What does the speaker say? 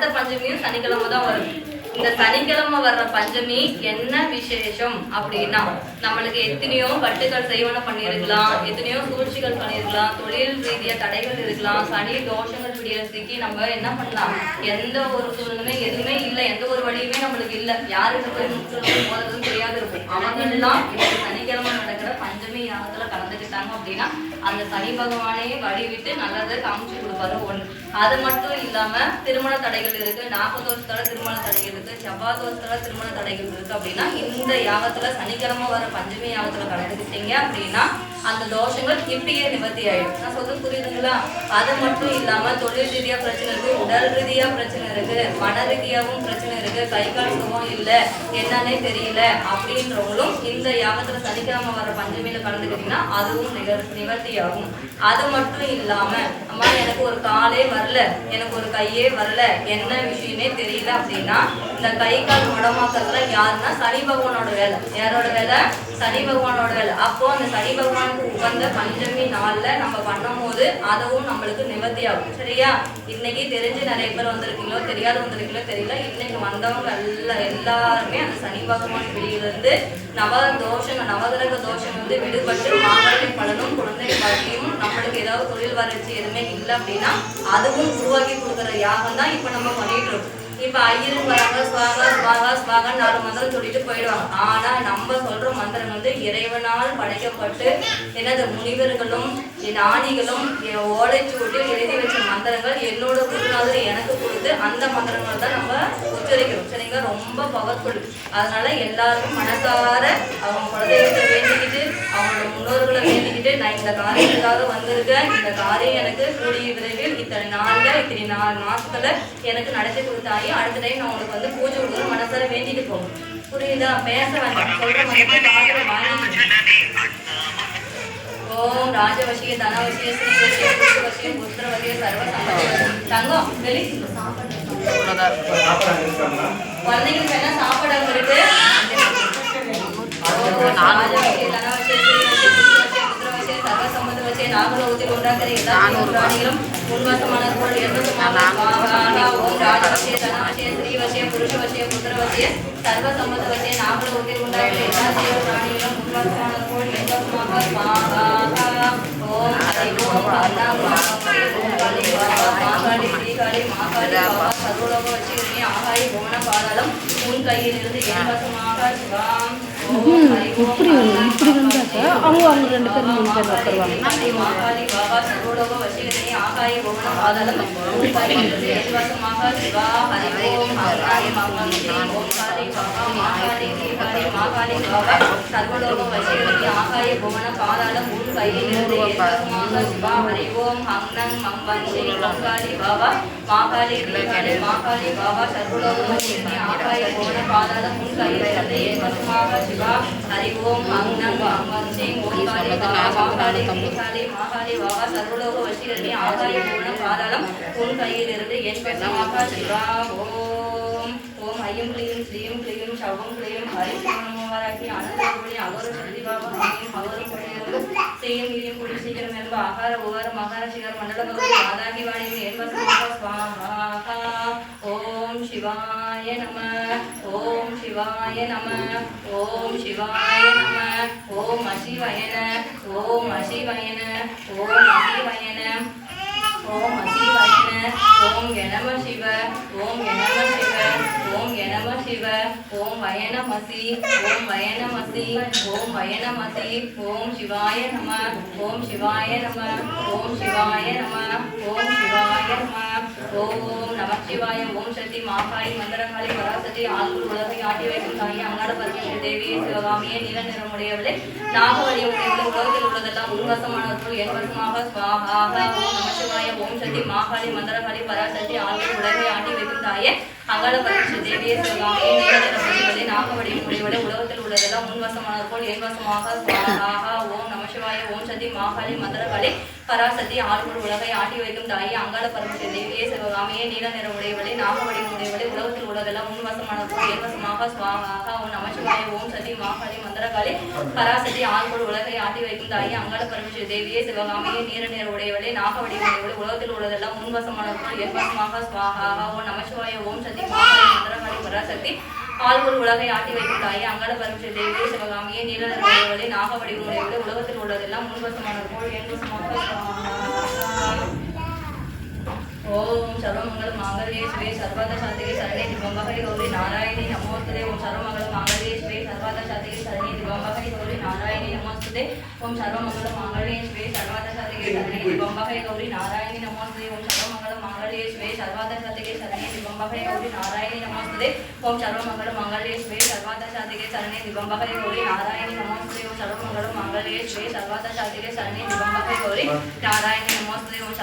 அடுத்த பஞ்சமியும் சனிக்கிழமை தான் வரும். இந்த சனிக்கிழமை வர்ற பஞ்சமி என்ன விசேஷம் அப்படின்னா நம்மளுக்கு எத்தனையோ வட்டுகள் செய்வன பண்ணியிருக்கலாம் எத்தனையோ சூழ்ச்சிகள் பண்ணியிருக்கலாம் தொழில் ரீதியா தடைகள் இருக்கலாம் சனி தோஷங்கள் பிடிய சிக்கி நம்ம என்ன பண்ணலாம்? எந்த ஒரு சூழ்நிலையுமே எதுவுமே இல்லை எந்த ஒரு வழியுமே நம்மளுக்கு இல்லை. யாருக்கு போய் முற்றுகை போறதுன்னு தெரியாது இருக்கும். அவங்க எல்லாம் இந்த சனிக்கிழமை நடக்கிற பஞ்சமி யாகத்துல கலந்துக்கிட்டாங்க அப்படின்னா அந்த சனி பகவானையே வழிவிட்டு நல்லதை காமிச்சு கொடுப்பாரு. ஒண்ணு. அது மட்டும் இல்லாம திருமண தடைகள் இருக்கு நாற்பதோஷத்தோட திருமண தடைகள் இருக்கு. செவ்வாதோஷத்தோட திருமண தடைகள் இருக்கு அப்படின்னா இந்த யாகத்தில் சனிக்கிழமை வர பஞ்சமி யாகத்தில் கலந்துக்கிட்டீங்க அப்படின்னா அந்த தோஷங்கள் இப்படியே நிவர்த்தி ஆயிடும் நான் சொல்றது புரியுதுங்களா? அது மட்டும் இல்லாம தொழில் ரீதியா பிரச்சனை இருக்கு உடல் ரீதியா பிரச்சனை இருக்கு மன ரீதியாவும் பிரச்சனை இருக்கு கை கால் சுகம் இல்ல என்னன்னே தெரியல அப்படின்றவங்களும் இந்த யாகத்துல சனிக்கிழமை வர பஞ்சமியில கலந்துக்கிட்டீங்கன்னா அதுவும் நிகர் நிவர்த்தி ஆகும் அது மட்டும் இல்லாம அம்மா எனக்கு ஒரு காலே வரல எனக்கு ஒரு கையே வரல என்ன விஷயமே தெரியல அப்படின்னா இந்த கை கால் முடமாக்கறதுல யாருன்னா சனி பகவானோட வேலை. யாரோட வேலை? சனி பகவானோட வேலை. அப்போ அந்த சனி பகவானுக்கு உகந்த பஞ்சமி நாள்ல நம்ம பண்ணும்போது அதுவும் நம்மளுக்கு நிவர்த்தி ஆகும் சரியா? இன்னைக்கு தெரிஞ்சு நிறைய பேர் வந்திருக்கீங்களோ தெரியாத வந்திருக்கீங்களோ தெரியல. இன்னைக்கு வந்தவங்க எல்லாம் எல்லாருமே அந்த சனி பகவான் வெளியிலிருந்து நவ தோஷங்கள் நவகிரக தோஷம் வந்து விடுபட்டு மாங்கல்ய பலனும் குழந்தை வாழ்க்கையும் நம்மளுக்கு ஏதாவது தொழில் வளர்ச்சி எதுவுமே இல்லை அப்படின்னா அதுவும் உருவாக்கி கொடுக்குற யாகம் தான் இப்போ நம்ம பண்ணிட்டு இருக்கோம். இப்போ ஐயரும் வராங்க ஸ்வாகா ஸ்வாகா ஸ்வாகா நாலு மந்திரம் சொல்லிட்டு போயிடுவாங்க. ஆனா நம்ம சொல்ற மந்திரம் வந்து இறைவனால் படைக்கப்பட்டு எனது முனிவர்களும் என் ஆணிகளும் என் ஓலைச்சுவட்டில் எழுதி வச்ச மந்திரங்கள் என்னோட குருநாதர் எனக்கு கொடுத்து அந்த மந்திரங்கள் தான் நம்ம உச்சரிக்கிறோம். சரிங்களா? ரொம்ப பவர்ஃபுல் அதனால எல்லாருக்கும் மனசார அவங்க குலதெய்வத்தை வேண்டிக்கிட்டு அவங்களோட முன்னோர்களை வேண்டிக்கிட்டு நான் இந்த காரியத்துக்காக வந்திருக்கேன். இந்த காரியம் எனக்கு கூடிய விரைவில் இத்தனை நாள்ல இத்தனை நாலு மாசத்துல எனக்கு நடத்தி கொடுத்தாயே அடுத்த டைம் நான் உங்களுக்கு வந்து பூஜை கொடுக்குற மனசார வேண்டிட்டு போகும் புரியுதா? பேச வேண்டாம். சொல்ற வாங்கி ஓம் ராஜவசிய தனவசிய ஸ்ரீவசிய புருஷவசிய புத்திரவசிய சர்வ தங்கம் வெளி. குழந்தைங்களுக்கு என்ன சாப்பாடு இருக்கு ஓம் ராஜவசிய தனவசிய ஸ்ரீவசிய புத்திரவசிய புத்திரவசிய சர்வ சம்பந்தவசிய நாகலோகத்தில் உண்டாக்குற எல்லா பிராணிகளும் உன்வசமான பொருள் எண்பதுமான ஓம் ராஜவசிய தனவசிய ஸ்ரீவசிய புருஷவசிய புத்திரவசிய சர்வ சம்பந்தவசிய நாகலோகத்தில் உண்டாக்குற எல்லா ஜீவ பிராணிகளும் உன்வசமான பொருள் எண்பதுமாக ஸ்வாஹா ஓம் ஹரி ஓம் அண்ணாம் மாகாளி ஓம் காளி பாபா மாகாளி ஸ்ரீகாளி மாகாளி பாபா சர்வலோக வச்சிருக்கேன் ஆகாயி போன பாதாளம் உன் கையிலிருந்து எண்பதுமாக சிவாம் ஓம் ஹரி ஓம் இப்படி அவங்க அவங்க ரெண்டு பேரும் மூணு பேர் உட்காருவாங்க ஸ்ரீ மாகாளி பாபா ஆகாய போன பாதாளம் உன் கையிலிருந்து எண்பதுமாக சிவா ஹரி ஓம் ஹரி மங்களம் ஸ்ரீ ஓம் காளி பாபா மாகாளி ஸ்ரீகாளி மாகாளி பாபா சர்வலோக வசிகரே ஆகாய புவன பாதாளம் உன் கையிலிருந்து எண்பதுமாக சிவா ஹரி ஓம் பாபா மாகாளி மாகாளி பாபா சர்வலோக ஆகாய புவன பாதாளம் உன் கையிலிருந்து சிவா ஓம் ஐயம் கிளியும் ஸ்ரீயும் கிளியும் சவம் கிளியும் ஹரி நமோவராக்கி அகோர சந்திபாபம் பாபா ஹரிம் அகோரம் செய்யும் இரியும் குடி சீக்கிரம் என்ப ஆகார ஓகார மகார சிகர மண்டல பகவதி மாதாகி வாணியும் என்பதாக ஸ்வாஹா. ஓம் சிவாய நம ஓம் சிவாய நம ஓம் சிவாய நம ஓம் அசிவயன ஓம் அசிவயன ஓம் அசிவயன ஓம் அசிவயன ஓம் எனம சிவ ஓம் எனம சிவ ஓம் எனம சிவ ஓம் வயனமசி ஓம் வயனமசி ஓம் வயனமசி ஓம் சிவாய நம ஓம் சிவாய நம ஓம் சிவாய நம ஓம் சிவாய நம ஓம் நம சிவாய ஓம் சக்தி மாகாளி மந்திரகாளி பராசக்தி ஆளுள் உலகை ஆட்டி வைக்கும் தாயி அங்காள பரமேஸ்வர தேவியே சிவகாமியே நில நிறமுடையவளே. நாகவழி உடையவளே உலகத்தில் உள்ளதெல்லாம் உன்வசமானவர்கள் என் வசமாக. சுவாகாக ஓம் நம சிவாய ஓம் சக்தி மாகாளி மந்திரகாளி பராசக்தி ஆளுள் உலகை 사이에 방가를 받으신 예비에서가 예비가 되는 모습 நாகவடி முடிவடை உலகத்தில் உள்ளதெல்லாம் முன்வசமானது போல் என் ஆஹா ஓம் நமசிவாய ஓம் சதி மாகாளி மந்திரகாளி பராசக்தி ஆழ்குள் உலகை ஆட்டி வைக்கும் தாயி அங்காள பரமேஸ்வரி தேவியே சிவகாமியே நீல நிற உடையவளே நாகவடி உடையவளே உலகத்தில் உள்ளதெல்லாம் முன்வசமானது போல் என் வசமாக ஓம் நமசிவாய ஓம் சதி மாகாளி மந்திரகாளி பராசக்தி ஆழ்குள் உலகை ஆட்டி வைக்கும் தாயி அங்காள பரமேஸ்வரி தேவியே சிவகாமியே நீல நிற உடையவளே நாகவடி உடையவளே உலகத்தில் உள்ளதெல்லாம் முன்வசமானது போல் என் வசமாக ஓம் நமசிவாய ஓம் சதி மாகாளி மந்திரகாளி பராசக்தி ஆழ்குள் உலகை ஆட்டி வைக்கும் தாயே. அங்காள பரமேஸ்வரி தேவியே சிவகாமியே. நீல நிற உடையவளே நாகவடி உடையவளே உலகத்தில் உள்ளதெல்லாம் முன்வசமானது போல் ஓம் சர்வமங்கலம் மாங்கல்யே ஸ்ரீ சர்வத சாத்திகே சரணே. திவம்பகரி கௌரி நாராயணி. நமோஸ்துதே ஓம் சர்வமங்கலம் மாங்கல் ஸ்ரீ சர்வத சாத்திகே சரணே திவம்பகரி கௌரி நாராயணி நமோஸ்துதே ஓம் சர்வமங்கல மாங்கல்யே ஸ்ரீ சர்வத சாத்திகே சரணே திவம்பகரி கௌரி நாராயணி நமோஸ்துதே ஓம் சர்வமங்கல மாங்கல்யே ஸ்ரீ சர்வத சாத்திகே சரணே திவம்பகரி கௌரி நாராயணி நமோஸ்துதே ஓம் சர்வமங்கல மாங்கல்யே ஸ்ரீ சர்வத சாத்திகே சரணே திவம்பகரி கௌரி நாராயணி நமோஸ்துதே ஓம் சர்வமங்கல மாங்கல்யே ஸ்ரீ சர்வத சாத்திகே சரணே திவம்பகரி கௌரி நாராயணி நமோஸ்துதே ஓம்